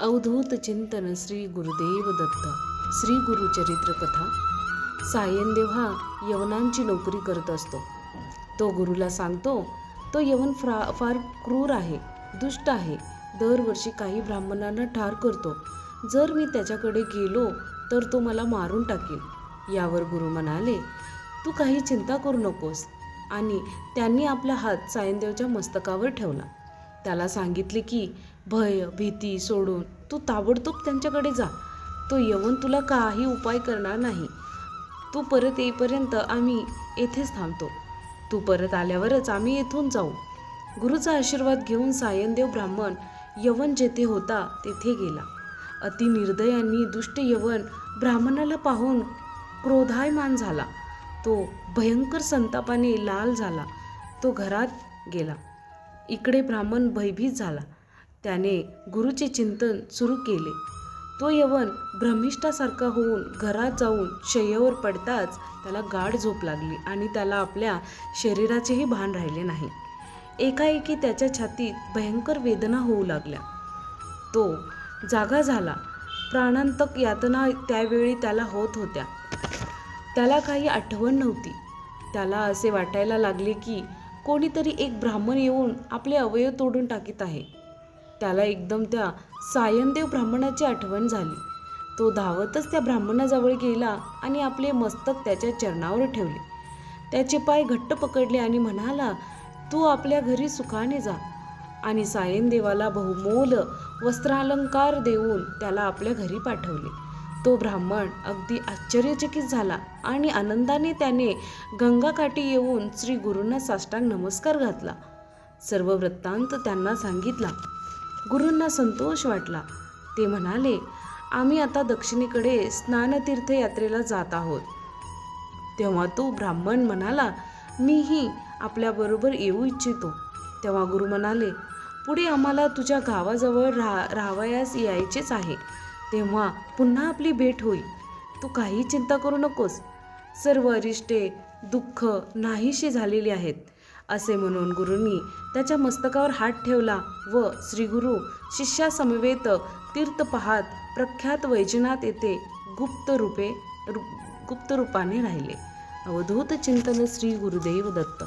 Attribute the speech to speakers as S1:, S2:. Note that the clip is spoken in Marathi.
S1: अवधूत चिंतन श्री गुरुदेव दत्त. श्री गुरुचरित्र कथा. सायनदेव हा यवनांची नोकरी करत असतो. तो गुरुला सांगतो तो यवन फ्रा फार क्रूर आहे दुष्ट आहे. दरवर्षी काही ब्राह्मणांना ठार करतो. जर मी त्याच्याकडे गेलो तर तो मला मारून टाकेल. यावर गुरु म्हणाले तू काही चिंता करू नकोस. आणि त्यांनी आपला हात सायनदेवच्या मस्तकावर ठेवला. त्याला सांगितले की भय भीती सोडून तू ताबडतोब त्यांच्याकडे जा. तो येऊन तुला काही उपाय करणार नाही. तू परत येईपर्यंत आम्ही येथेच थांबतो. तू परत आल्यावरच आम्ही येथून जाऊ. गुरुचा आशीर्वाद घेऊन सायनदेव ब्राह्मण यवन जेथे होता तेथे गेला. अति निर्दयांनी दुष्ट यवन ब्राह्मणाला पाहून क्रोधायमान झाला. तो भयंकर संतापाने लाल झाला. तो घरात गेला. इकडे ब्राह्मण भयभीत झाला. त्याने गुरुचे चिंतन सुरू केले. तो यवन भ्रमिष्ठासारखा होऊन घरात जाऊन शय्येवर पडताच त्याला गाढ झोप लागली आणि त्याला आपल्या शरीराचेही भान राहिले नाही. एकाएकी त्याच्या छातीत भयंकर वेदना होऊ लागल्या. तो जागा झाला. प्राणांतक यातना त्यावेळी त्याला होत होत्या. त्याला काही आठवण नव्हती. त्याला असे वाटायला लागले की कोणीतरी एक ब्राह्मण येऊन आपले अवयव तोडून टाकीत आहे. त्याला एकदम त्या सायनदेव ब्राह्मणाची आठवण झाली. तो धावतच त्या ब्राह्मणाजवळ गेला आणि आपले मस्तक त्याच्या चरणावर ठेवले. त्याचे पाय घट्ट पकडले आणि म्हणाला तू आपल्या घरी सुखाने जा आणि सायनदेवाला बहुमोल वस्त्रालंकार देऊन त्याला आपल्या घरी पाठवले. तो ब्राह्मण अगदी आश्चर्यचकित झाला आणि आनंदाने त्याने गंगाकाठी येऊन श्री गुरूंना साष्टांग नमस्कार घातला. सर्व वृत्तांत त्यांना सांगितला. गुरूंना संतोष वाटला. ते म्हणाले आम्ही आता दक्षिणेकडे स्नानतीर्थ यात्रेला जात आहोत. तेव्हा तो ब्राह्मण म्हणाला मीही आपल्याबरोबर येऊ इच्छितो. तेव्हा गुरु म्हणाले पुढे आम्हाला तुझ्या गावाजवळ राहा राहावयास यायचेच आहे. तेव्हा पुन्हा आपली भेट होईल. तू काही चिंता करू नकोस. सर्व अरिष्टे दुःख नाहीशी झालेली आहेत. असे म्हणून गुरूंनी त्याच्या मस्तकावर हात ठेवला व श्री गुरु शिष्यासमवेत तीर्थ पाहात प्रख्यात वैजनाथ येथे गुप्त रूपे रु- गुप्त रूपाने राहिले. अवधूत चिंतन श्री गुरुदेव दत्त.